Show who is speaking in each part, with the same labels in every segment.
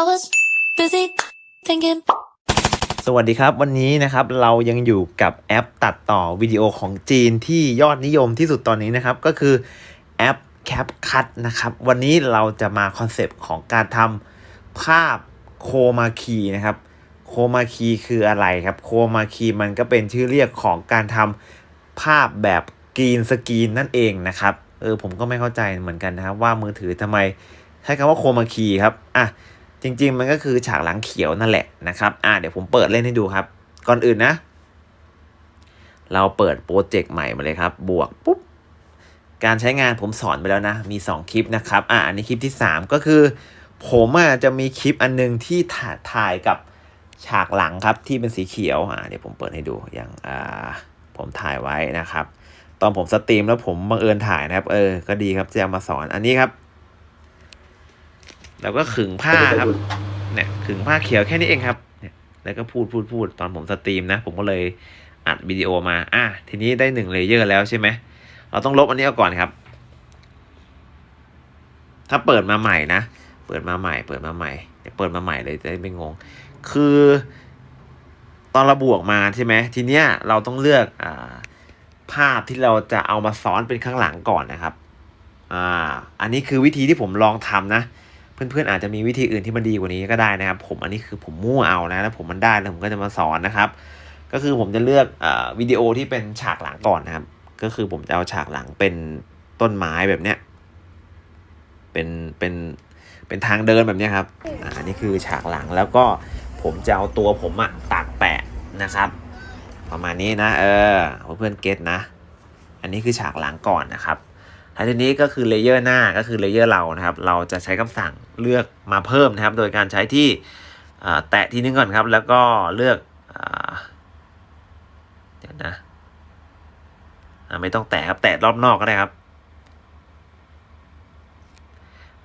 Speaker 1: I was busy thinking.
Speaker 2: สวัสดีครับ วันนี้นะครับเรายังอยู่กับแอปตัดต่อวิดีโอของจีนที่ยอดนิยมที่สุดตอนนี้นะครับ ก็คือแอป CapCut นะครับ วันนี้เราจะมาคอนเซปต์ของการทำภาพโคมาคีนะครับโคมาคีคืออะไรครับโคมาคีมันก็เป็นชื่อเรียกของการทำภาพแบบกรีนสกรีนนั่นเองนะครับเออผมก็ไม่เข้าใจเหมือนกันนะครับว่ามือถือทำไมใช้คำว่าโคมาคีครับอะ จริง ๆ มันก็คือฉากหลังเขียวนั่นแหละนะครับ อ่าเดี๋ยวผมเปิดเล่นให้ดูครับ ก่อนอื่นนะ เราเปิดโปรเจกต์ใหม่มาเลยครับ บวกปุ๊บ การใช้งานผมสอนไปแล้วนะ มี 2 คลิปนะครับ อ่าอันนี้คลิปที่ 3 ก็คือ ผมอะจะมีคลิปอันหนึงที่ถ่ายถ่ายกับฉากหลังครับที่เป็นสีเขียว อ่าเดี๋ยวผมเปิดให้ดู อย่าง อ่า ผมถ่ายไว้นะครับ ตอนผมสตรีมแล้วผมบังเอิญถ่ายนะครับ เออ ก็ดีครับจะเอามาสอน อันนี้ครับ แล้วก็ขึงผ้าครับ เนี่ยขึงผ้าเขียวแค่นี้เองครับเนี่ยแล้วก็พูดพูดพูดตอนผมสตรีมนะ ผมก็เลยอัดวิดีโอมา อะ ทีนี้ได้หนึ่งเลเยอร์แล้วใช่ไหม เราต้องลบอันนี้ออกก่อนครับ ถ้าเปิดมาใหม่นะ เปิดมาใหม่ เปิดมาใหม่เดี๋ยวเปิดมาใหม่เลยจะได้ไม่งง คือ ตอนเราบวกมาใช่ไหม ทีเนี้ยเราต้องเลือกอ่าภาพที่เราจะเอามาซ้อนเป็นข้างหลังก่อนนะครับ อ่า อันนี้คือวิธีที่ผมลองทำนะ เพื่อนๆอาจจะมีวิธีอื่นที่มันดีกว่านี้ก็ได้นะครับ ผมอันนี้คือผมมั่วเอานะแล้วผมมันได้แล้วผมก็จะมาสอนนะครับ ก็คือผมจะเลือกอวิดีโอที่เป็นฉากหลังก่อนนะครับ ก็คือผมจะเอาฉากหลังเป็นต้นไม้แบบเนี้ยเป็นเป็นเป็นทางเดินแบบนี้ครับอ่าอันนี้คือฉากหลังแล้วก็ผมจะเอาตัวผมอะตัดแปะนะครับ ประมาณนี้นะเออเพื่อนๆเก็ตนะ อันนี้คือฉากหลังก่อนนะครับ ทีนี้ก็คือเลเยอร์หน้าก็คือเลเยอร์เรานะครับ เราจะใช้คำสั่งเลือกมาเพิ่มนะครับ โดยการใช้ที่แตะทีนึงก่อนครับ แล้วก็เลือกอเดี๋ยวนะไม่ต้องแตะครับ แตะรอบนอกก็ได้ครับ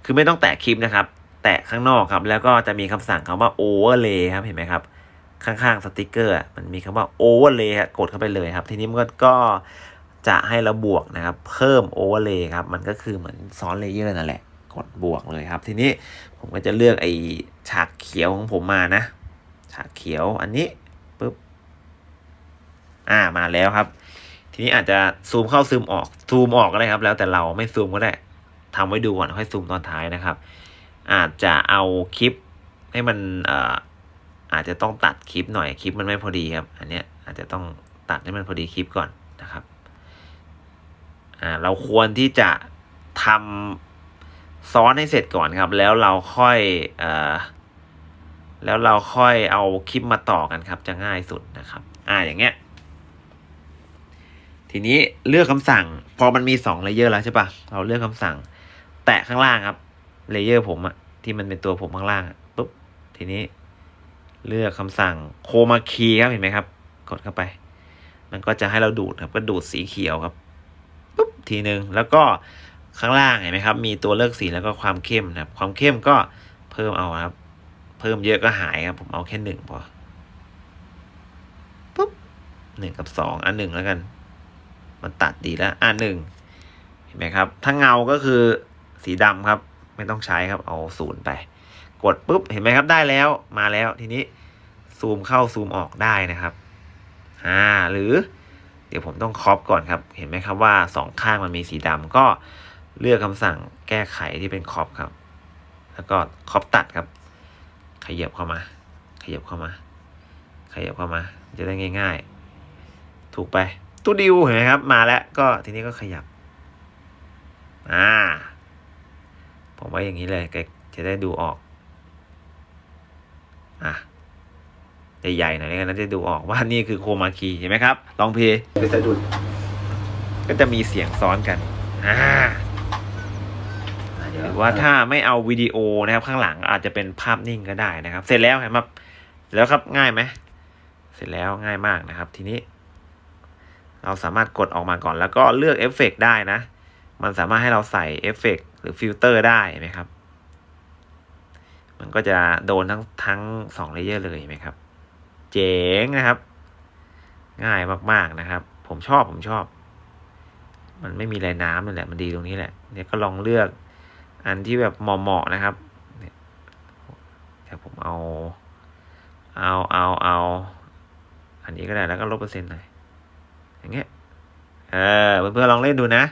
Speaker 2: คือไม่ต้องแตะคลิปนะครับ แตะข้างนอกครับ แล้วก็จะมีคำสั่งคำว่า overlay ครับ เห็นไหมครับ ข้างๆสติกเกอร์มันมีคำว่า overlay กดเข้าไปเลยครับ ทีนี้มันก็ จะให้เราบวกนะครับ เพิ่ม overlay ครับ มันก็คือเหมือนซ้อนเลเยอร์นั่นแหละ กดบวกเลยครับ ทีนี้ผมก็จะเลือกไอ้ฉากเขียวของผมมานะ ฉากเขียวอันนี้ปุ๊บ อ่ามาแล้วครับ ทีนี้อาจจะซูมเข้าซูมออก ซูมออกก็ได้ครับ แล้วแต่เราไม่ซูมก็ได้ทำไว้ดูก่อนค่อยซูมตอนท้ายนะครับ อาจจะเอาคลิปให้มันเอ่ออาจจะต้องตัดคลิปหน่อยคลิปมันไม่พอดีครับ อันเนี้ยอาจจะต้องตัดให้มันพอดีคลิปก่อน อ่าเราควรที่จะทำซ้อนให้เสร็จก่อนครับ แล้วเราค่อยเอ่อแล้วเราค่อยเอาคลิปมาต่อกันครับ จะง่ายสุดนะครับ อ่าอย่างเงี้ย ทีนี้เลือกคำสั่ง พอมันมีสองเลเยอร์แล้วใช่ปะเราเลือกคำสั่ง แตะข้างล่างครับเลเยอร์ผมอะที่มันเป็นตัวผมข้างล่างปุ๊บทีนี้ เลือกคำสั่งโคมาคีครับเห็นไหมครับ กดเข้าไป มันก็จะให้เราดูดครับ ก็ดูดสีเขียวครับ ปุ๊บทีหนึ่งแล้วก็ข้างล่างเห็นไหมครับ มีตัวเลือกสีแล้วก็ความเข้มนะครับ ความเข้มก็เพิ่มเอาครับ เพิ่มเยอะก็หายครับ ผมเอาแค่หนึ่งพอปุ๊บหนึ่งกับสองอันหนึ่งแล้วกัน มันตัดดีแล้วอะหนึ่งเห็นไหมครับ ถ้าเงาก็คือสีดำครับ ไม่ต้องใช้ครับเอาศูนย์ไป กดปุ๊บเห็นไหมครับได้แล้วมาแล้วทีนี้ซูมเข้าซูมออกได้นะครับอ่าหรือ เดี๋ยวผมต้องครอปก่อนครับ เห็นไหมครับว่าสองข้างมันมีสีดำก็เลือกคำสั่งแก้ไขที่เป็นครอปครับ แล้วก็ครอปตัดครับ ขยับเข้ามา ขยับเข้ามา ขยับเข้ามา จะได้ง่าย ๆ ถูกไปตู้ดิวเห็นไหมครับ มาแล้วก็ทีนี้ก็ขยับ อ่า ผมว่าอย่างนี้เลยจะได้ดูออก อะ ใหญ่ๆหน่อยแล้วกันนะจะดูออกว่านี่คือโคมาคีเห็นไหมครับ ลองเพลย์ไปสะดุด ก็จะมีเสียงซ้อนกันอ่าหรือว่าถ้าไม่เอาวิดีโอนะครับข้างหลังอาจจะเป็นภาพนิ่งก็ได้นะครับ เสร็จแล้วเห็นไหมเสร็จแล้วครับง่ายไหมเสร็จแล้วง่ายมากนะครับ ทีนี้ เราสามารถกดออกมาก่อนแล้วก็เลือกเอฟเฟกได้นะ มันสามารถให้เราใส่เอฟเฟกหรือฟิลเตอร์ได้เห็นไหมครับ มันก็จะโดนทั้งทั้งสองเลเยอร์เลยเห็นไหมครับ เจ๋งนะครับ ง่ายมากๆนะครับ ผมชอบผมชอบ มันไม่มีลายน้ำนั่นแหละมันดีตรงนี้แหละเนี่ยก็ลองเลือกอันที่แบบเหมาะๆนะครับเนี่ยผมเอาเอาเอาอันนี้ก็ได้แล้วก็ลบเปอร์เซ็นต์หน่อยอย่างเงี้ยเออเพื่อนๆลองเล่นดูนะ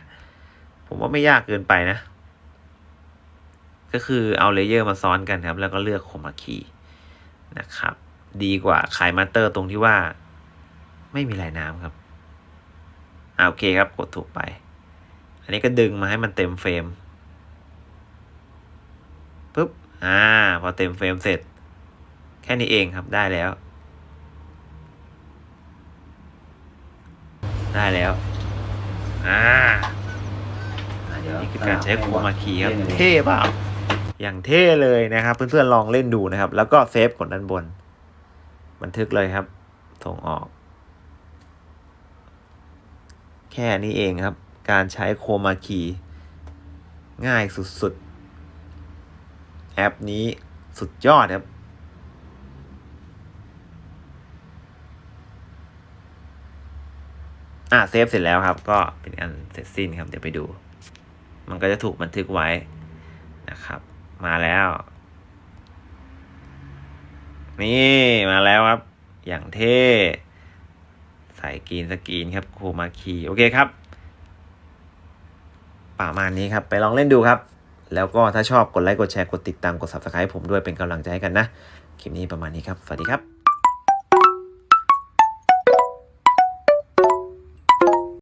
Speaker 2: ผมว่าไม่ยากเกินไปนะ ก็คือเอาเลเยอร์มาซ้อนกันครับ แล้วก็เลือกโคมาคีนะครับ ดีกว่าขายมาสเตอร์ตรงที่ว่า ไม่มีลายน้ำครับอ่าโอเคครับกดถูกไป อันนี้ก็ดึงมาให้มันเต็มเฟรมปุ๊บอ่าพอเต็มเฟรมเสร็จ แค่นี้เองครับได้แล้ว ได้แล้วอ่านี่คือการใช้โครมาคีครับเท่เปล่าอย่างเท่เลยนะครับ เพื่อนๆลองเล่นดูนะครับ แล้วก็เซฟกดด้านบน บันทึกเลยครับ ส่งออก แค่นี้เองครับ การใช้โคมาคีง่ายสุดๆ แอปนี้สุดยอดครับ อ่าเซฟเสร็จแล้วครับ ก็เป็นอันเสร็จสิ้นครับ เดี๋ยวไปดู มันก็จะถูกบันทึกไว้นะครับ มาแล้ว นี่มาแล้วครับ อย่างเท่ใส่กรีนสกรีนครับโคมาคีโอเคครับ ประมาณนี้ครับ ไปลองเล่นดูครับ แล้วก็ถ้าชอบกดไลค์กดแชร์กดติดตามกด subscribe ผมด้วยเป็นกำลังใจให้กันนะ คลิปนี้ประมาณนี้ครับ สวัสดีครับ